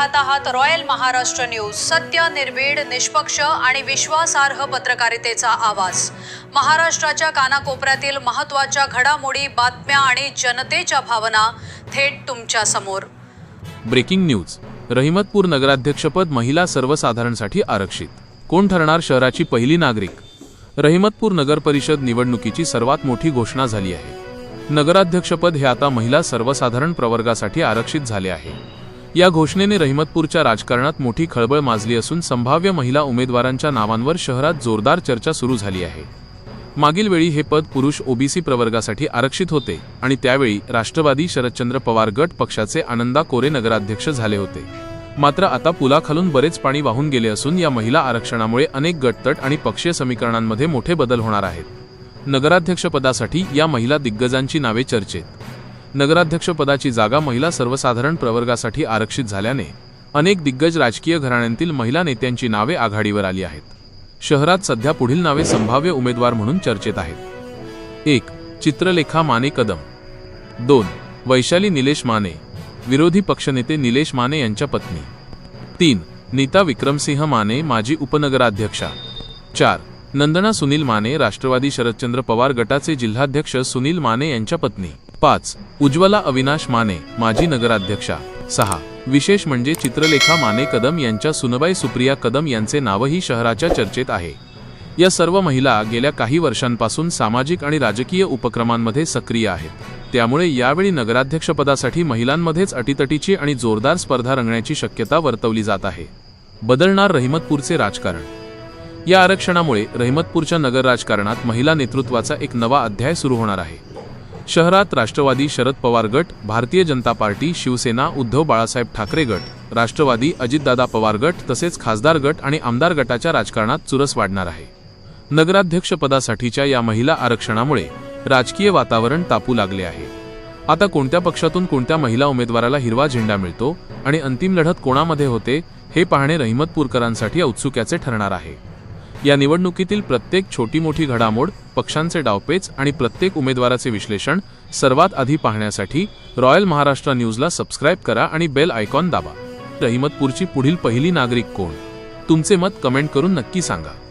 पाहत आहात royal Maharashtra news. सत्य निर्भीड निष्पक्ष आणि विश्वासार्ह पत्रकारितेचा आवाज. महाराष्ट्राच्या कानाकोपऱ्यातील महत्त्वाच्या घडामोडी बातम्या आणि जनतेच्या भावना थेट तुमच्यासमोर. Breaking news. रहिमतपूर नगराध्यक्षपद महिला सर्वसाधारणसाठी आरक्षित. कोण ठरणार शहराची पहिली नागरिक? रहिमतपूर नगर परिषद निवडणुकीची सर्वात मोठी घोषणा झाली आहे. नगराध्यक्षपद हे आता महिला सर्वसाधारण प्रवर्गासाठी आरक्षित झाले आहे. या घोषणेने रहिमतपूरच्या राजकारणात मोठी खळबळ माजली असून संभाव्य महिला उमेदवारांच्या नावांवर शहरात जोरदार चर्चा सुरू झाली आहे. मागील वेळी हे पद पुरुष ओबीसी प्रवर्गासाठी आरक्षित होते आणि त्यावेळी राष्ट्रवादी शरदचंद्र पवार गट पक्षाचे आनंदा कोरे नगराध्यक्ष झाले होते. मात्र आता पुलाखालून बरेच पाणी वाहून गेले असून या महिला आरक्षणामुळे अनेक गटतट आणि पक्षीय समीकरणांमध्ये मोठे बदल होणार आहेत. नगराध्यक्षपदासाठी या महिला दिग्गजांची नावे चर्चेत. नगराध्यक्षपदाची जागा महिला सर्वसाधारण प्रवर्गासाठी आरक्षित झाल्याने अनेक दिग्गज राजकीय घराण्यांतील महिला नेत्यांची नावे आघाडीवर आली आहेत. शहरात सध्या पुढील नावे संभाव्य उमेदवार म्हणून चर्चेत आहेत. एक चित्रलेखा माने कदम. दोन वैशाली निलेश माने विरोधी पक्षनेते निलेश माने यांच्या पत्नी. तीन नीता विक्रमसिंह माने माजी उपनगराध्यक्षा. चार नंदना सुनील माने राष्ट्रवादी शरदचंद्र पवार गटाचे जिल्हाध्यक्ष सुनील माने यांच्या पत्नी. पाच. उज्ज्वला अविनाश माने माजी नगराध्यक्षा. सहा. विशेष म्हणजे चित्रलेखा माने कदम यांच्या सुनबाई सुप्रिया कदम यांचे नावही शहराच्या चर्चेत आहे. या सर्व महिला गेल्या काही वर्षांपासून सामाजिक आणि राजकीय उपक्रमांमध्ये सक्रिय आहेत. त्यामुळे यावेळी नगराध्यक्षपदासाठी महिलांमध्येच अटीतटीची आणि जोरदार स्पर्धा रंगण्याची शक्यता वर्तवली जात आहे. बदलणार रहिमतपूरचे राजकारण. या आरक्षणामुळे रहिमतपूरच्या नगर राजकारणात महिला नेतृत्वाचा एक नवा अध्याय सुरू होणार आहे. शहरात राष्ट्रवादी शरद पवार गट भारतीय जनता पार्टी शिवसेना उद्धव बाळासाहेब ठाकरे गट राष्ट्रवादी अजितदादा पवार गट तसेच खासदार गट आणि आमदार गटाच्या राजकारणात चुरस वाढणार आहे. नगराध्यक्षपदासाठीच्या या महिला आरक्षणामुळे राजकीय वातावरण तापू लागले आहे. आता कोणत्या पक्षातून कोणत्या महिला उमेदवाराला हिरवा झेंडा मिळतो आणि अंतिम लढत कोणामध्ये होते हे पाहणे रहिमतपूरकरांसाठी औत्सुक्याचे ठरणार आहे. या निवडणुकीतील प्रत्येक छोटी मोठी घडामोड पक्षांचे डावपेच आणि प्रत्येक उमेदवाराचे विश्लेषण सर्वात आधी पाहण्यासाठी रॉयल महाराष्ट्र न्यूजला सबस्क्राईब करा आणि बेल आयकॉन दाबा. रहिमतपूरची पुढील पहिली नागरिक कोण? तुमचे मत कमेंट करून नक्की सांगा.